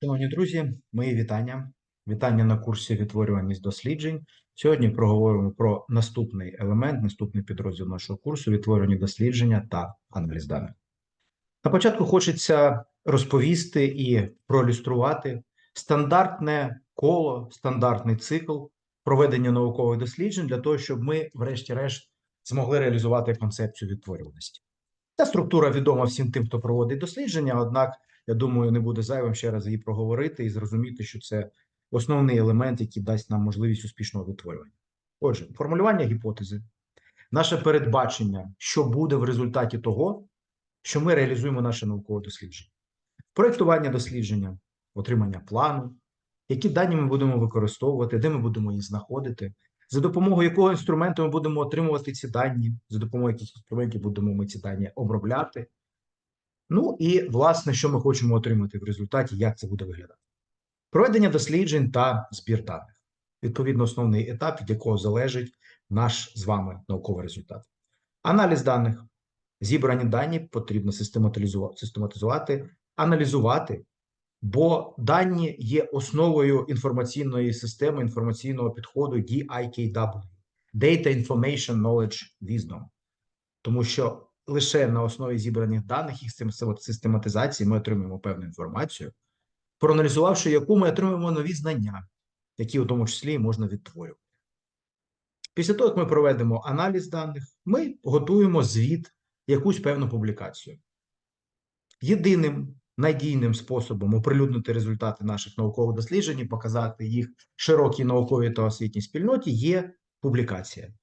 Шановні друзі, мої вітання. Вітання на курсі відтворюваність досліджень. Сьогодні проговоримо про наступний елемент, наступний підрозділ нашого курсу відтворювані дослідження та аналіз даних. На початку хочеться розповісти і проілюструвати стандартне коло, стандартний цикл проведення наукових досліджень для того, щоб ми, врешті-решт, змогли реалізувати концепцію відтворюваності. Ця структура відома всім тим, хто проводить дослідження, однак я думаю, не буде зайвим ще раз її проговорити і зрозуміти, що це основний елемент, який дасть нам можливість успішного витворювання. Отже, формулювання гіпотези, наше передбачення, що буде в результаті того, що ми реалізуємо наше наукове дослідження, проєктування дослідження, отримання плану, які дані ми будемо використовувати, де ми будемо їх знаходити, за допомогою якого інструменту ми будемо отримувати ці дані, за допомогою яких інструментів будемо ми ці дані обробляти. Ну і власне, що ми хочемо отримати в результаті, як це буде виглядати. Проведення досліджень та збір даних. Відповідно, основний етап, від якого залежить наш з вами науковий результат. Аналіз даних. Зібрані дані потрібно систематизувати, аналізувати, бо дані є основою інформаційної системи, інформаційного підходу DIKW – Data Information Knowledge Wisdom. Тому що лише на основі зібраних даних їх систематизації ми отримуємо певну інформацію, проаналізувавши яку ми отримуємо нові знання, які у тому числі можна відтворювати. Після того, як ми проведемо аналіз даних, ми готуємо звіт, якусь певну публікацію. Єдиним надійним способом оприлюднити результати наших наукових досліджень, і показати їх широкій науковій та освітній спільноті є публікація.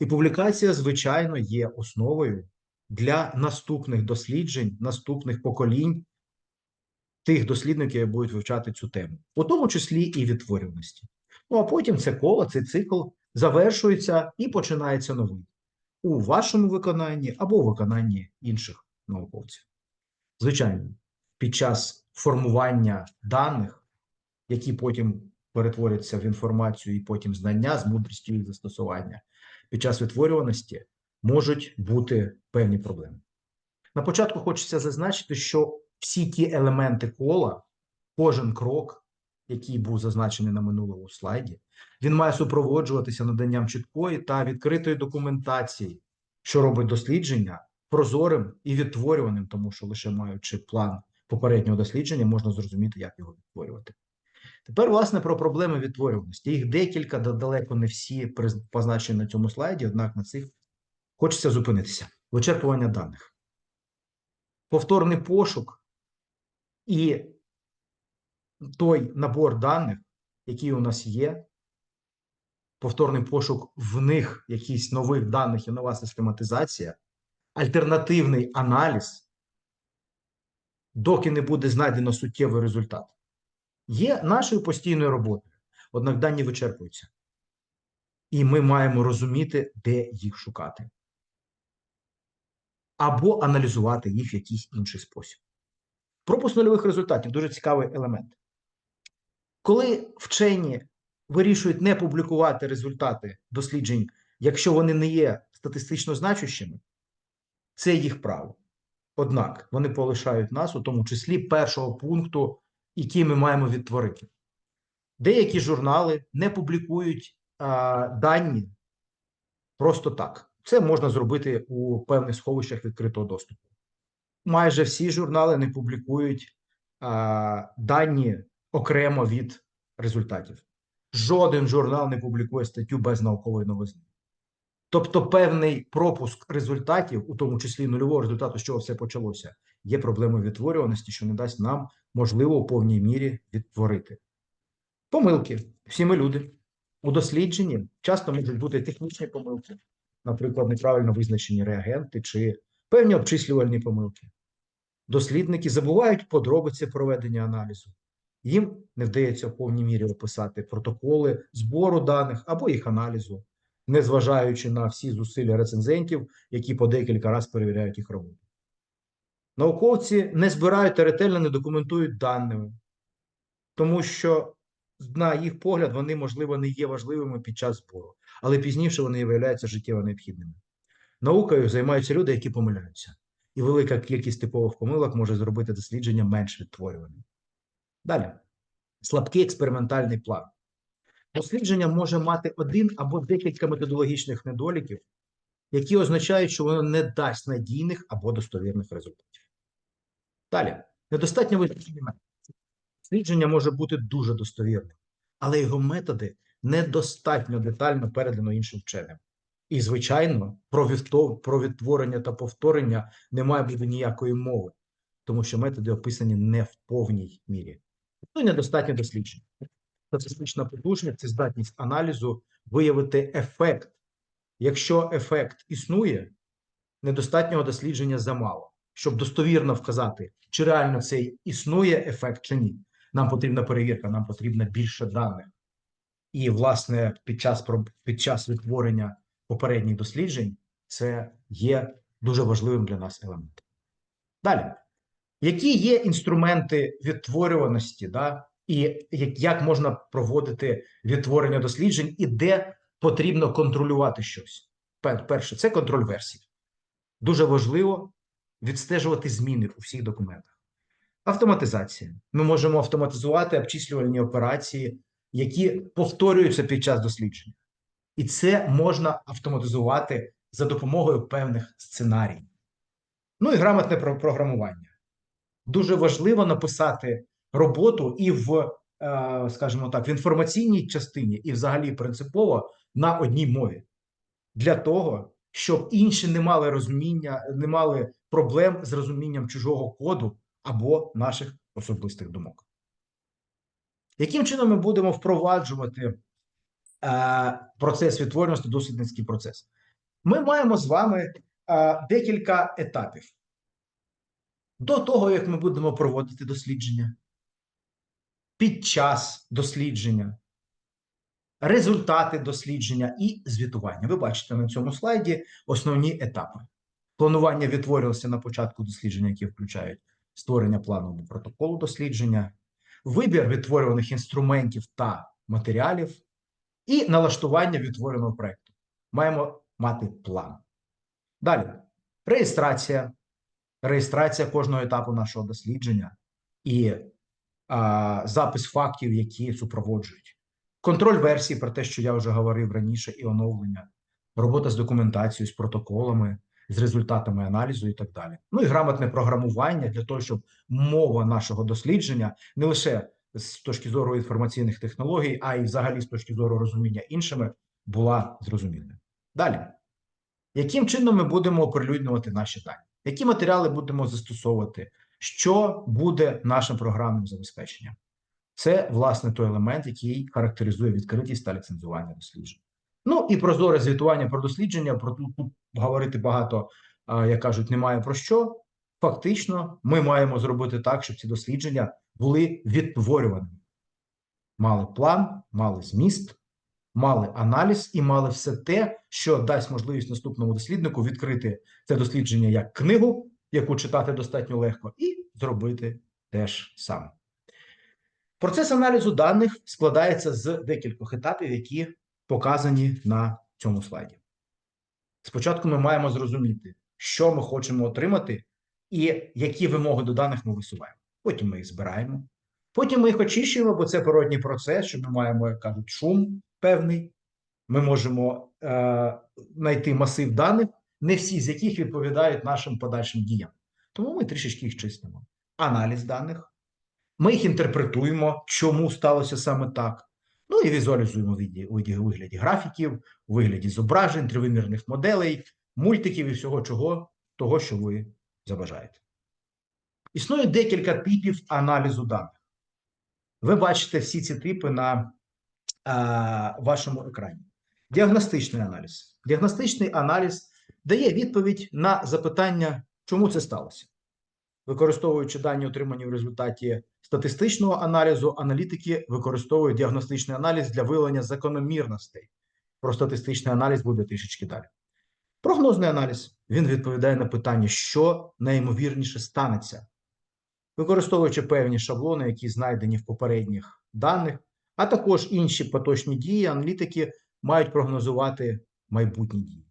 І публікація, звичайно, є основою для наступних досліджень, наступних поколінь тих дослідників, які будуть вивчати цю тему, у тому числі і відтворюваності. Ну а потім це коло, цей цикл завершується і починається новий у вашому виконанні або у виконанні інших науковців. Звичайно, під час формування даних, які потім перетворяться в інформацію і потім знання з мудрістю їх застосування, під час відтворюваності можуть бути певні проблеми. На початку хочеться зазначити, що всі ті елементи кола, кожен крок, який був зазначений на минулому слайді, він має супроводжуватися наданням чіткої та відкритої документації, що робить дослідження прозорим і відтворюваним, тому що лише маючи план попереднього дослідження, можна зрозуміти, як його відтворювати. Тепер, власне, про проблеми відтворюваності. Їх декілька, далеко не всі позначені на цьому слайді, однак на цих хочеться зупинитися. Вичерпування даних. Повторний пошук і той набор даних, який у нас є, повторний пошук в них якісь нових даних і нова систематизація, альтернативний аналіз, доки не буде знайдено суттєвий результат, є нашою постійною роботою. Однак дані вичерпуються. І ми маємо розуміти, де їх шукати або аналізувати їх в якийсь інший спосіб. Пропуск нульових результатів дуже цікавий елемент. Коли вчені вирішують не публікувати результати досліджень, якщо вони не є статистично значущими, це їх право. Однак вони полишають нас, у тому числі першого пункту, який ми маємо відтворити. Деякі журнали не публікують а, дані просто так. Це можна зробити у певних сховищах відкритого доступу. Майже всі журнали не публікують а, дані окремо від результатів. Жоден журнал не публікує статтю без наукової новизни. Тобто, певний пропуск результатів, у тому числі нульового результату, з чого все почалося, є проблемою відтворюваності, що не дасть нам можливо у повній мірі відтворити. Помилки. Всі ми люди. У дослідженні часто можуть бути технічні помилки наприклад, неправильно визначені реагенти чи певні обчислювальні помилки. Дослідники забувають подробиці проведення аналізу. Їм не вдається в повній мірі описати протоколи збору даних або їх аналізу, незважаючи на всі зусилля рецензентів, які по декілька разів перевіряють їх роботу. Науковці не збирають та ретельно не документують даними, тому що, на їх погляд, вони, можливо, не є важливими під час збору але пізніше вони виявляються життєво необхідними. Наукою займаються люди, які помиляються, і велика кількість типових помилок може зробити дослідження менш відтворюваним. Далі. Слабкий експериментальний план. Дослідження може мати один або декілька методологічних недоліків, які означають, що воно не дасть надійних або достовірних результатів. Далі. Недостатньо визначені методи. Дослідження може бути дуже достовірним, але його методи недостатньо детально передано іншим вченим. І, звичайно, про, відто- про відтворення та повторення не має бути ніякої мови, тому що методи описані не в повній мірі. Ну недостатньо досліджень. Статистична потужність це здатність аналізу виявити ефект. Якщо ефект існує, недостатнього дослідження замало. Щоб достовірно вказати, чи реально цей існує ефект чи ні. Нам потрібна перевірка, нам потрібно більше даних. І, власне, під час під час відтворення попередніх досліджень це є дуже важливим для нас елементом. Далі, які є інструменти відтворюваності, да? і як, можна проводити відтворення досліджень, і де потрібно контролювати щось? Пер- Перше, це контроль версій. Дуже важливо відстежувати зміни у всіх документах. Автоматизація. Ми можемо автоматизувати обчислювальні операції, які повторюються під час дослідження. І це можна автоматизувати за допомогою певних сценаріїв. Ну і грамотне про- програмування. Дуже важливо написати роботу і в, е, скажімо так, в інформаційній частині, і взагалі принципово на одній мові. Для того, щоб інші не мали розуміння, не мали проблем з розумінням чужого коду або наших особистих думок. Яким чином ми будемо впроваджувати е, процес відтворюваності, дослідницький процес? Ми маємо з вами е, декілька етапів. До того, як ми будемо проводити дослідження, під час дослідження, результати дослідження і звітування. Ви бачите на цьому слайді основні етапи. Планування відтворювалося на початку дослідження, які включають створення плану або протоколу дослідження, вибір відтворюваних інструментів та матеріалів, і налаштування відтвореного проєкту. Маємо мати план. Далі реєстрація, реєстрація кожного етапу нашого дослідження і а, запис фактів, які супроводжують. Контроль версії про те, що я вже говорив раніше, і оновлення, робота з документацією, з протоколами, з результатами аналізу і так далі. Ну і грамотне програмування для того, щоб мова нашого дослідження не лише з точки зору інформаційних технологій, а й взагалі з точки зору розуміння іншими, була зрозумілою. Далі, яким чином ми будемо оприлюднювати наші дані? Які матеріали будемо застосовувати? Що буде нашим програмним забезпеченням? Це, власне, той елемент, який характеризує відкритість та ліцензування досліджень. Ну і прозоре звітування про дослідження. Про тут, говорити багато, як кажуть, немає про що. Фактично, ми маємо зробити так, щоб ці дослідження були відтворюваними. Мали план, мали зміст, мали аналіз і мали все те, що дасть можливість наступному досліднику відкрити це дослідження як книгу, яку читати достатньо легко, і зробити теж саме. Процес аналізу даних складається з декількох етапів, які показані на цьому слайді. Спочатку ми маємо зрозуміти, що ми хочемо отримати, і які вимоги до даних ми висуваємо. Потім ми їх збираємо. Потім ми їх очищуємо, бо це природній процес, що ми маємо, як кажуть, шум певний. Ми можемо е, знайти масив даних, не всі з яких відповідають нашим подальшим діям. Тому ми трішечки їх чистимо. Аналіз даних. Ми їх інтерпретуємо, чому сталося саме так. Ну і візуалізуємо у вигляді графіків, у вигляді зображень, тривимірних моделей, мультиків і всього чого, того, що ви забажаєте. Існує декілька типів аналізу даних. Ви бачите всі ці типи на а, вашому екрані. Діагностичний аналіз. Діагностичний аналіз дає відповідь на запитання, чому це сталося. Використовуючи дані, отримані в результаті статистичного аналізу, аналітики використовують діагностичний аналіз для виявлення закономірностей. Про статистичний аналіз буде трішечки далі. Прогнозний аналіз він відповідає на питання, що найімовірніше станеться, використовуючи певні шаблони, які знайдені в попередніх даних, а також інші поточні дії, аналітики мають прогнозувати майбутні дії.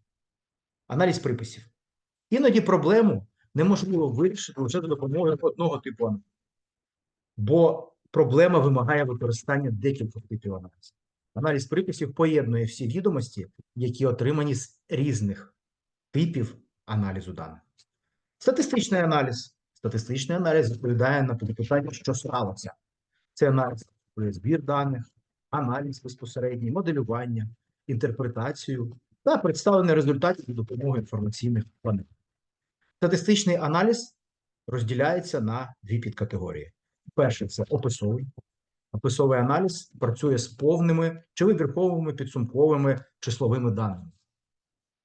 Аналіз приписів. Іноді проблему неможливо вирішити лише за допомогою одного типу аналізу. Бо проблема вимагає використання декількох типів аналізу. Аналіз приписів поєднує всі відомості, які отримані з різних типів аналізу даних. Статистичний аналіз. Статистичний аналіз відповідає на питання, що сталося. Це аналіз збір даних, аналіз безпосередній, моделювання, інтерпретацію та представлення результатів за допомогою інформаційних панелей. Статистичний аналіз розділяється на дві підкатегорії. Перше це описовий. Описовий аналіз працює з повними чи вибірковими підсумковими числовими даними.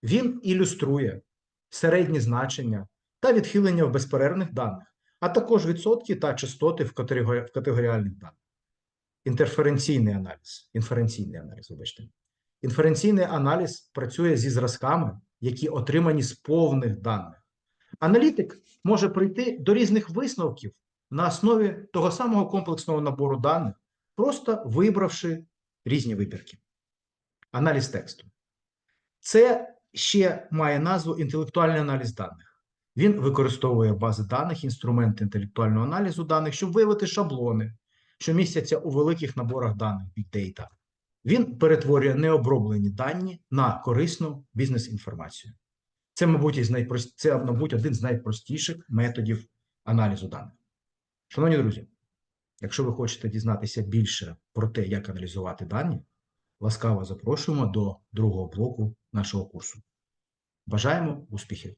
Він ілюструє середні значення та відхилення в безперервних даних, а також відсотки та частоти в, категорі... в категоріальних даних. Інтерференційний аналіз. Інференційний аналіз, вибачте. Інференційний аналіз працює зі зразками, які отримані з повних даних. Аналітик може прийти до різних висновків на основі того самого комплексного набору даних, просто вибравши різні вибірки. Аналіз тексту. Це ще має назву інтелектуальний аналіз даних. Він використовує бази даних, інструменти інтелектуального аналізу даних, щоб виявити шаблони, що містяться у великих наборах даних Big Data. Він перетворює необроблені дані на корисну бізнес-інформацію. Це, мабуть, із це, мабуть, один з найпростіших методів аналізу даних. Шановні друзі, якщо ви хочете дізнатися більше про те, як аналізувати дані, ласкаво запрошуємо до другого блоку нашого курсу. Бажаємо успіхів!